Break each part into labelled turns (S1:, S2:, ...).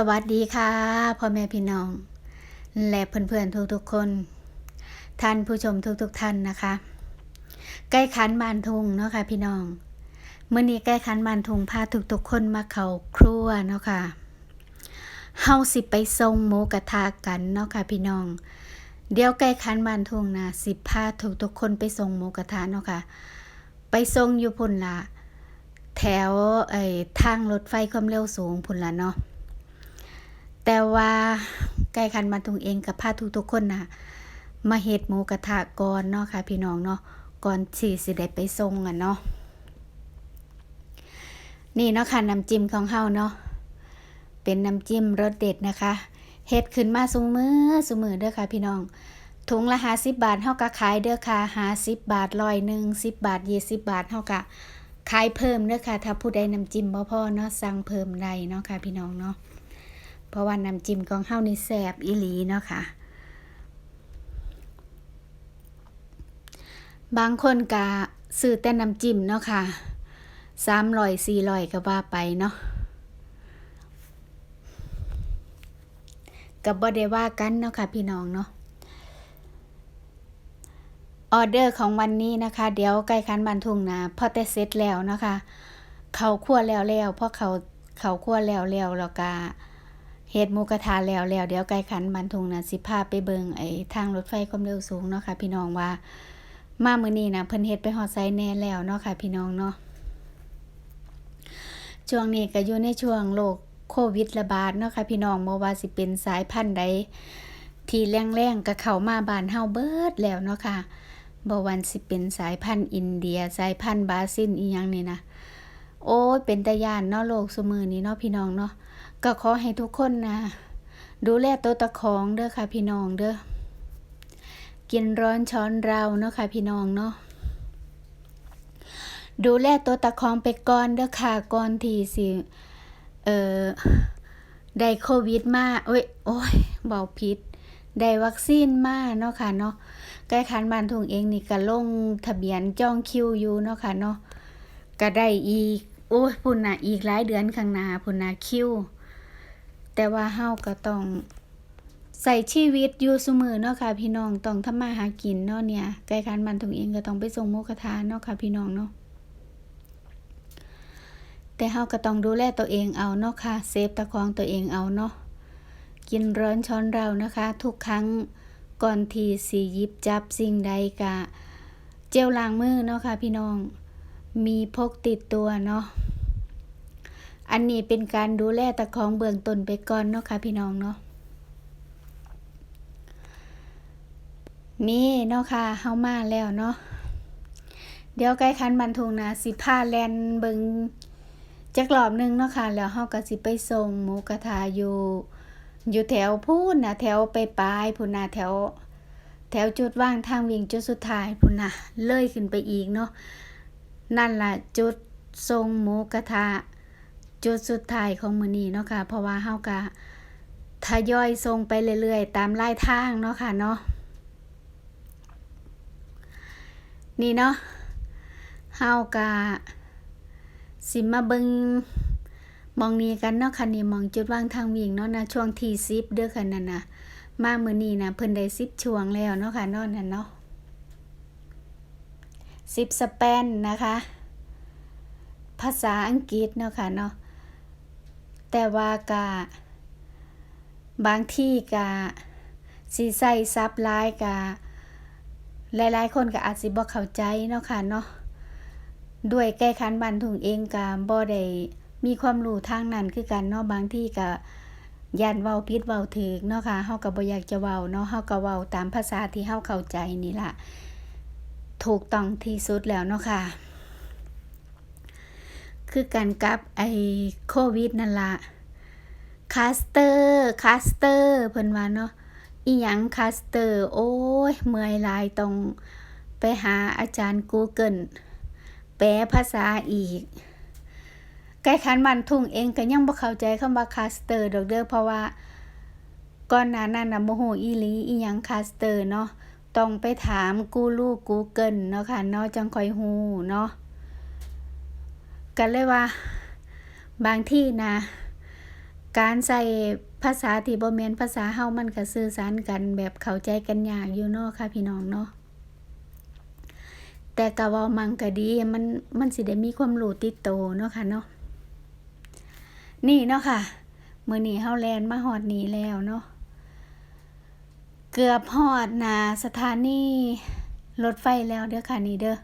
S1: สวัสดีค่ะพ่อแม่พี่น้อง และเพื่อนๆทุกๆคน ท่านผู้ชมทุกๆท่านนะคะ ใกล้ขันบานทุงเนาะค่ะพี่น้องเมื่อนี้ใกล้ขันบานทุงพาทุกๆคนมาเขาครัวเนาะค่ะเฮาสิไปส่งหมูกระทะกันเนาะค่ะพี่น้อง เดี๋ยวใกล้ขันบานทุงนะสิพาทุกๆคนไปส่งหมูกระทะเนาะค่ะไปส่งอยู่พุ่นละแถวไอ้ทางรถไฟความเร็วสูงพุ่นละเนาะ แต่ว่าใกล้คันบรรทุงเองกับพาทุกทุกคนนะมาเฮ็ดหมูกระทะก่อนเนาะค่ะ พี่น้องเนาะก่อนสิสิได้ไปส่งอะเนาะนี่เนาะค่ะน้ำจิ้มของเฮาเนาะเป็นน้ำจิ้มรสเด็ดนะคะเฮ็ดขึ้นมาซุมือซุมือเด้อค่ะ พี่น้องถุงละ50บบาทเฮาก็ขายเด้อค่ะ50บบาทร้อยหนึ่ง10บบาท20บาทเฮาก็ขายเพิ่มเด้อค่ะ ถ้าผู้ใดน้ำจิ้มบ่พอเนาะสั่งเพิ่มได้เนาะค่ะ พี่น้องเนาะ เพราะว่าน้ำจิ้มของเฮานี่แซ่บอีหลีเนาะค่ะ บางคนก็ซื้อแต่น้ำจิ้มเนาะค่ะสามร้อยสี่ร้อยก็ว่าไปเนาะกับบ่ได้ว่ากันเนาะค่ะพี่น้องเนาะออเดอร์ของวันนี้นะคะ เดี๋ยวใกล้คันบันทุงนะพอแต่เสร็จแล้วเนาะคะ เขาคั่วแล้วแล้วพอเขาเขาคั่วแล้วแล้วแล้วก็ เฮ็ดมูกระทะแล้วแล้วเดี๋ยวไก่ขันบันทุงนะสิพาไปเบิงไอ้ทางรถไฟความเร็วสูงเนาะค่ะ พี่น้องว่า มามื้อนี้นะเพิ่นเฮ็ดไปฮอดไซแน่แล้วเนาะค่ะ พี่น้องเนาะช่วงนี้ก็อยู่ในช่วงโรคโควิดระบาดเนาะค่ะ พี่น้องบ่ว่าสิเป็นสายพันธุ์ใดที่แรงๆก็เข้ามาบ้านเฮาเบิดแล้วเนาะค่ะบ่ว่าสิเป็นสายพันธุ์อินเดีย สายพันธุ์บราซิลอีหยังนี่นะโอ้ยเป็นตาย่านเนาะโลกซุมือนี้เนาะพี่น้องเนาะ ก็ขอให้ทุกคนนะดูแลตัวตะของเด้อค่ะพี่น้องเด้อกินร้อนช้อนเราเนาะค่ะพี่น้องเนาะดูแลตัวตะของไปก่อนเด้อค่ะก่อนที่สิเอ่อได้โควิดมาเอ้ยโอ้ยเบาผิดได้วัคซีนมาเนาะค่ะเนาะใกล้คันบ้านทุ่งเองนี่ก็ลงทะเบียนจองคิวอยู่เนาะค่ะเนาะก็ได้อีกโอ้ยพุ่นน่ะอีกหลายเดือนข้างหน้าพุ่นน่ะคิว แต่ว่าเฮาก็ต้องใส่ชีวิตอยู่ซุมือเนาะค่ะพี่น้องต้องทำมาหากินเนาะเนี่ยใกล้คันมันตรงเองก็ต้องไปส่งหมูกระทะเนาะค่ะพี่น้องเนาะแต่เฮาก็ต้องดูแลตัวเองเอาเนาะค่ะเซฟตะคองตัวเองเอาเนาะกินร้อนช้อนเรานะคะ ทุกครั้งก่อนที่สิหยิบจับสิ่งใดกะ เจลล้างมือเนาะค่ะพี่น้อง มีพกติดตัวเนาะ อันนี้เป็นการดูแลตะของเบื้องต้นไปก่อนเนาะค่ะพี่น้องเนาะนี่เนาะค่ะเฮามาแล้วเนาะเดี๋ยวใกล้คันบันทุงนะสิพาแลนเบิงจักรอบหนึงเนาะค่ะ แล้วเฮาก็สิไปส่งหมูกระทะอยู่อยู่แถวพูนนะแถวไปปลายพุนนะแถว แถวจุดว่างทางวิ่งจุดสุดท้ายพุนนะเลยขึ้นไปอีกเนาะนั่นล่ะจุดส่งหมูกระทะ จุดสุดท้ายของมือนี้เนาะค่ะ เพราะว่าเฮาก็ทยอยส่งไปเรื่อยๆ ตามลายทางเนาะค่ะเนาะนี่เนาะเฮาก็สิมาเบิงมองนี้กันเนาะค่ะนี่มองจุดว่างทางวิ่งเนาะนะช่วงที่10เด้อค่ะนั่นน่ะมามือนี้นะเพิ่นได้10ช่วงแล้วเนาะค่ะนาะนั่นเนาะ10สแปนนะคะ ภาษาอังกฤษเนาะค่ะเนาะ แต่ว่ากะบางที่กะสิใส่ซับลายกะหลายๆ คนก็อาจสิบ่เข้าใจเนาะค่ะเนาะด้วยแก้คันบันทุงเองกะบ่ได้มีความรู้ทางนั้นคือกันเนาะบางที่กะย่านเว้าผิดเว้าถูกเนาะค่ะเฮาก็บ่อยากจะเว้าเนาะเฮาก็เว้าตามภาษาที่เฮาเข้าใจนี่ล่ะถูกต้องที่สุดแล้วเนาะค่ะ คือกันกับไอโควิดนั่นละคาสเตอร์คาสเตอร์เพิ่นว่าเนาะอีหยังคาสเตอร์ โอ้ย เมื่อยลายต้องไปหาอาจารย์ Google แปลภาษาอีกใกล้คันมันทุ่งเองก็ยังบ่เข้าใจคำว่าคาสเตอร์ดอกเด้อเพราะว่าก่อนหน้านั้นน่ะบ่ฮู้อีหลีอีหยังคาสเตอร์เนาะต้องไปถามกูรู Google เนาะค่ะเนาะจังค่อยฮู้เนาะ กันเลยว่า บางที่นะ การใส่ภาษาที่บ่แม่นภาษาเฮามันก็สื่อสารกันแบบเข้าใจกันยากอยู่เนาะค่ะพี่น้องเนาะแต่ก็เว้ามังก็ดีมันมันสิได้มีความรู้ติดโตเนาะค่ะเนาะนี่เนาะค่ะมื้อนี้เฮาแลนมาฮอดนี้แล้วเนาะเกือบฮอดนาสถานีรถไฟแล้วเด้อค่ะนี่เด้อ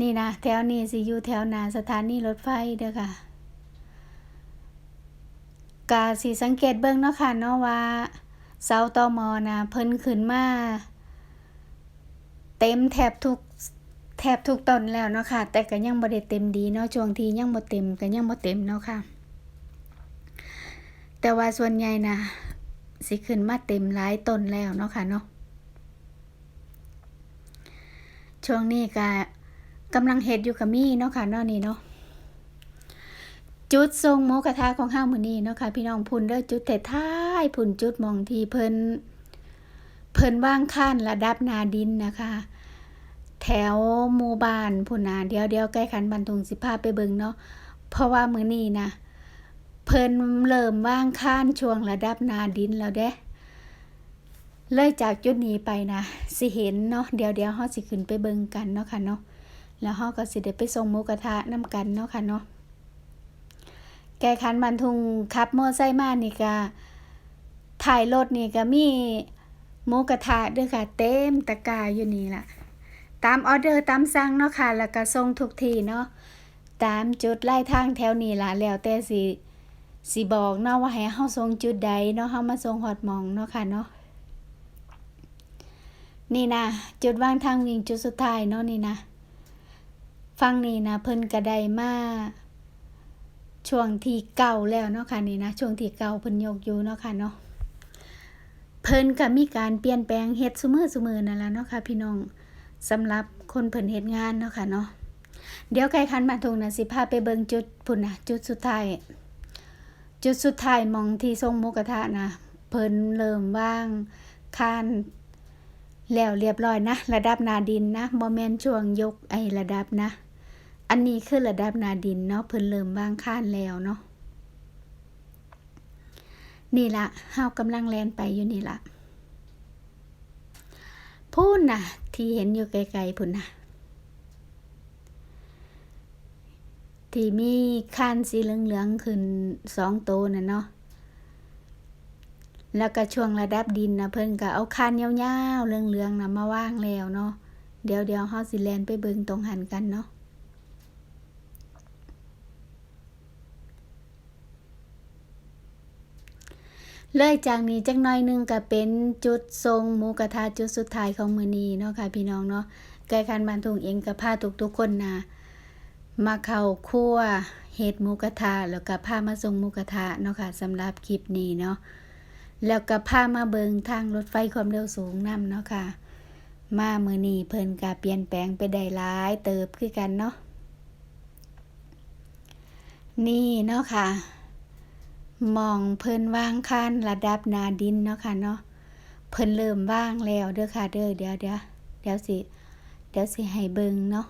S1: นี่นะแถวนี้สิอยู่แถวนาสถานีรถไฟเด้อค่ะกาสิสังเกตเบิ่งเนาะค่ะเนาะว่าเสาตอมอนะเพิ่นขึ้นมา เต็มแทบทุกแทบทุกต้นแล้วเนาะค่ะ แต่ก็ยังบ่ได้เต็มดีเนาะช่วงที่ยังบ่เต็มก็ยังบ่เต็มเนาะค่ะ แต่ว่าส่วนใหญ่นะสิขึ้นมาเต็มหลายต้นแล้วเนาะค่ะเนาะช่วงนี้ก็ กำลังเฮ็ดอยู่กับมี่เนาะค่ะนาะนี่เนาะจุดทรงหมูกระทะของห้ามือนี้เนาะค่ะพี่น้องพุ่นเด้อจุดแต่ท้ายพุ่นจุดมองทีเพิ่นเพิ่นว่างข้านระดับนาดินนะคะ แถวหมู่บ้านพุ่นน่ะเดียวเดียวใกล้ขันบันทุงสิพาไปเบิงเนาะเพราะว่ามือนี้นะเพิ่นเริ่มว่างข้านช่วงระดับนาดินแล้วเด้เลยจากจุดนี้ไปนะสิเห็นเนาะเดี๋ยวเดี๋ยวเฮาสิขึ้นไปเบิงกันเนาะค่ะเนาะ แล้วเฮาก็สิได้ไปส่งหมูกระทะนํกันเนาะค่ะเนาะแกคันบันทุงขับมอไซค์มานี่ก็ถ่ายรถนี่ก็มีหมูกระทะด้วยค่ะ เต็มตะกร้าอยู่นี่ล่ะ ตามออเดอร์ตามสั่งเนาะค่ะ แล้วก็ส่งทุกทีเนาะตามจุดไล่ทางแถวนี้ล่ะ แล้วแต่สิสิบอกเนาะว่าให้เฮาส่งจุดใดเนาะเฮามาส่งฮอดมองเนาะค่ะเนาะนี่นะจุดวางทางวิ่งจุดสุดท้ายเนาะนี่นะ ฟังนี่นะเพิ่นก็ได้มาช่วงที่เก่าแล้วเนาะค่ะนี่นะช่วงที่เก่าเพิ่นยกอยู่เนาะค่ะเนาะเพิ่นก็มีการเปลี่ยนแปลงเฮ็ดซุมือซุมือนั่นแหละเนาะค่ะพี่น้องสำหรับคนเพิ่นเฮ็ดงานเนาะค่ะเนาะเดี๋ยวไก่คันบาทุงนะสิพาไปเบิ่งจุดพุ่นนะจุดสุดท้ายจุดสุดท้ายมองที่ทรงหมูกระทะนะเพิ่นเริ่มว่างคาน แล้วเรียบร้อยนะ ระดับนาดินนะบ่แม่นช่วงยกไอระดับนะ อันนี้คือระดับนาดินเนาะเพิ่นเริ่มวางข้านแล้วเนาะนี่ละเฮากำลังแลนไปอยู่นี่ละพูนน่ะที่เห็นอยู่ไกลๆพุ่นน่ะที่มีข้านสีเหลืองๆขึ้นสองโตวน่ะเนาะ แล้วก็ช่วงระดับดินนะเพิ่นก็เอาคานยาวๆเหลืองๆนะมาว่างแล้วเนาะเดี๋ยวเดี๋ยวเฮาสิแลนไปเบิงตรงหันกันเนาะเลยจากนี้จักหน่อยหนึงก็เป็นจุดทรงหมูกระทะจุดสุดท้ายของมื้อนี้เนาะค่ะพี่น้องเนาะไก่คันบ้านทุ่งเองก็พาทุกๆคนนะมาเข้าครัวเฮ็ดหมูกระทะแล้วก็พามาส่งหมูกระทะเนาะค่ะสำหรับคลิปนี้เนาะ แล้วก็พามาเบิงทางรถไฟความเร็วสูงนํเนาะค่ะ มามือนี้เพิ่นก็เปลี่ยนแปลงไปได้หลายเติบคือกันเนาะนี่เนาะค่ะมองเพิ่นวางคานระดับนาดินเนาะค่ะเนาะเพิ่นเริ่มว่างแล้วเด้อค่ะเด้อเดี๋ยวเดี๋ยวเดี๋ยวสิ เดี๋ยวสิให้เบิงเนาะ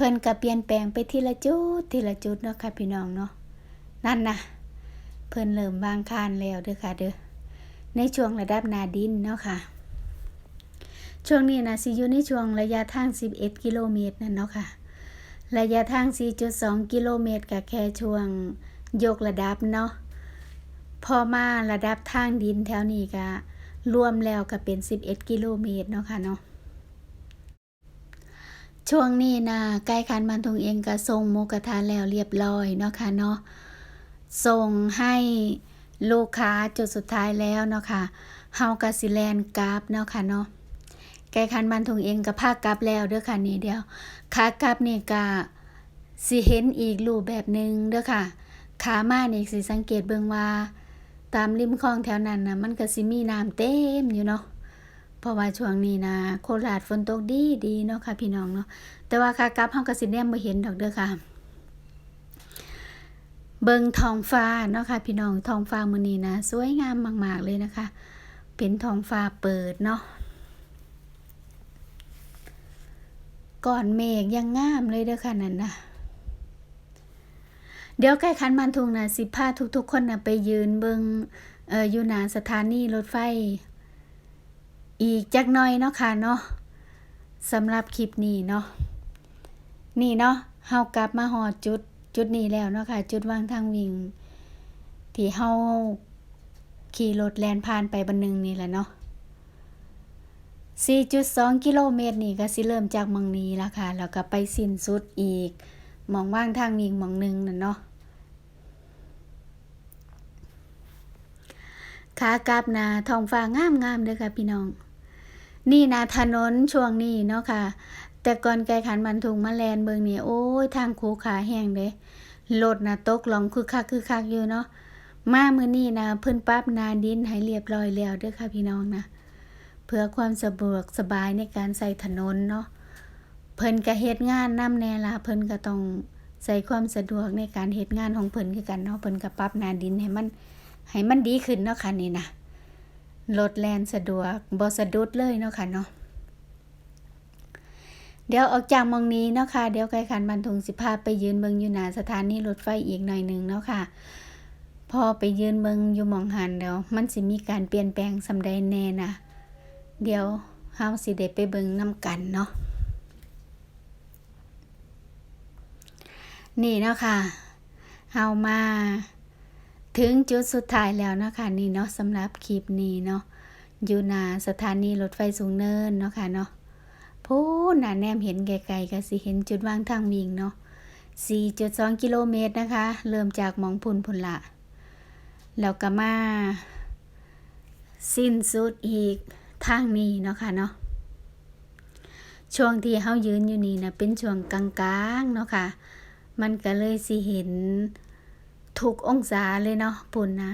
S1: พิ่นก็เปลี่ยนแปลงไปทีละจุดทีละจุดเนาะค่ะพี่น้องเนาะนั่นนะเพิ่นเริ่มวางคานแล้วเด้อค่ะเด้อในช่วงระดับนาดินเนาะค่ะ ช่วงนี้นะสิอยู่ในช่วงระยะทาง 11 กิโลเมตรนั่นเนาะค่ะ ระยะทาง 4.2 กิโลเมตรก็แค่ช่วงยกระดับเนาะพอมาระดับทางดินแถวนี้ก็รวมแล้วก็เป็น 11 กิโลเมตรเนาะค่ะเนาะ ช่วงนี้นะใกล้คันบันทุงเองก็ส่งหมูกระทะแล้วเรียบร้อยเนาะค่ะเนาะส่งให้ลูกค้าจุดสุดท้ายแล้วเนาะค่ะเฮาก็สิแลนกราฟเนาะค่ะเนาะใกล้คันบันทุงเองก็พาคกลับแล้วเด้อค่ะนี่เดียวขากลับนี่ก็สิเห็นอีกรูปแบบหนึ่งเด้อค่ะ ขามานี่สิสังเกตเบิ่งว่า ตามริมคลองแถวนั้นนะมันก็สิมีน้ำเต็มอยู่เนาะ เพราะว่าช่วงนี้นะโคราชฝนตกดีดีเนาะค่ะพี่น้องเนาะแต่ว่าขากลับเฮาก็สิแนมบ่เห็นดอกเด้อค่ะ เบิงทองฟ้าเนาะค่ะพี่น้องทองฟ้ามือนี้นะสวยงามมาก ๆ เลยนะคะ เป็นทองฟ้าเปิดเนาะก่อนเมฆยังงามเลยเด้อค่ะนั่นนะเดี๋ยวใกล้คันมันทุงนะสิพาทุกๆคนนะไปยืนเบิงเอ่ออยู่หนาสถานีรถไฟ อีกจักหน่อยเนาะค่ะเนาะสำหรับคลิปนี้เนาะนี่เนาะเฮากลับมาหอดจุดจุดนี้แล้วเนาะค่ะ จุดวางทางวิ่ง ที่เฮาขี่รถแลนผ่านไปบันหนึงนี่แหละเนาะ4.2 กิโลเมตรนี่ก็สิเริ่มจากมองนี้ละค่ะ แล้วก็ไปสิ้นสุดอีกมองว่างทางวิ่งมองหนึงนั่นเนาะขากลับนะทองฟ้างามงามๆเด้อค่ะพี่น้อง นี่นะถนนช่วงนี้เนาะค่ะ แต่ก่อนไกลขันบันทุงมาแลนเบิงนี่โอ้ยทางคูขาแห้งเด้รถนะตกหลงคือคักคือคักอยู่เนาะมามื้อนี้นะเพิ่นปรับนาดินให้เรียบร้อยแล้วเด้อค่ะพี่น้องนะเพื่อความสะดวกสบายในการใส่ถนนเนาะเพิ่นก็เฮ็ดงานนำแน่ละเพิ่นก็ต้องใส่ความสะดวกในการเฮ็ดงานของเพิ่นคือกันเนาะเพิ่นก็ปรับนาดินให้มันให้มันดีขึ้นเนาะค่ะนี่นะ รถแลนสะดวกบ่สะดุดเลยเนาะค่ะเนาะเดี๋ยวออกจากมองนี้เนาะค่ะเดี๋ยวไกลขันบันทุงสิพาไปยืนเบิงอยู่หนาสถานีรถไฟอีกหน่อยหนึ่งเนาะค่ะพอไปยืนเบิงอยู่มองหันเดี๋ยวมันสิมีการเปลี่ยนแปลงสำใดแน่นะเดี๋ยวเฮาสิได้ไปเบิงนำกันเนาะนี่เนาะค่ะเฮามา ถึงจุดสุดท้ายแล้วเนาะคะนี่เนาะสำหรับคลิปนี้เนาะอยู่นาสถานีรถไฟสูงเนินเนาะค่ะเนาะพูนน่ะแนมเห็นไกลๆก็สิเห็นจุดวางทางวิ่งเนาะ4.2 กิโลเมตรนะคะ เริ่มจากมองพุ่นพุ่นละแล้วก็มา สิ้นสุดอีกทางนี้เนาะค่ะเนาะช่วงที่เฮายืนอยู่นี่นะเป็นช่วงกลางๆเนาะค่ะ มันก็เลยสิเห็น ทุกองศาเลยเนาะพุ่นนะ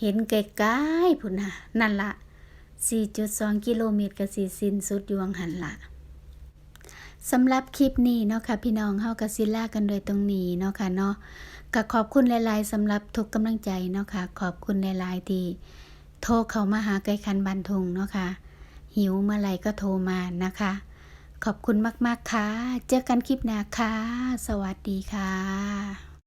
S1: เห็นไกลๆพุ่นนะนั่นละ4.2 กิโลเมตรก็สิสิ้นสุดยวงหันละสำหรับคลิปนี้เนาะค่ะพี่น้องเฮาก็สิลากันโดยตรงนี้เนาะค่ะเนาะก็ขอบคุณหลายๆสำหรับทุกกำลังใจเนาะค่ะ ขอบคุณหลายๆที่โทรเข้ามาหาไกลคันบันทุงเนาะค่ะ หิวเมื่อไหร่ก็โทรมานะคะ ขอบคุณมากๆค่ะ เจอกันคลิปหน้าค่ะ สวัสดีค่ะ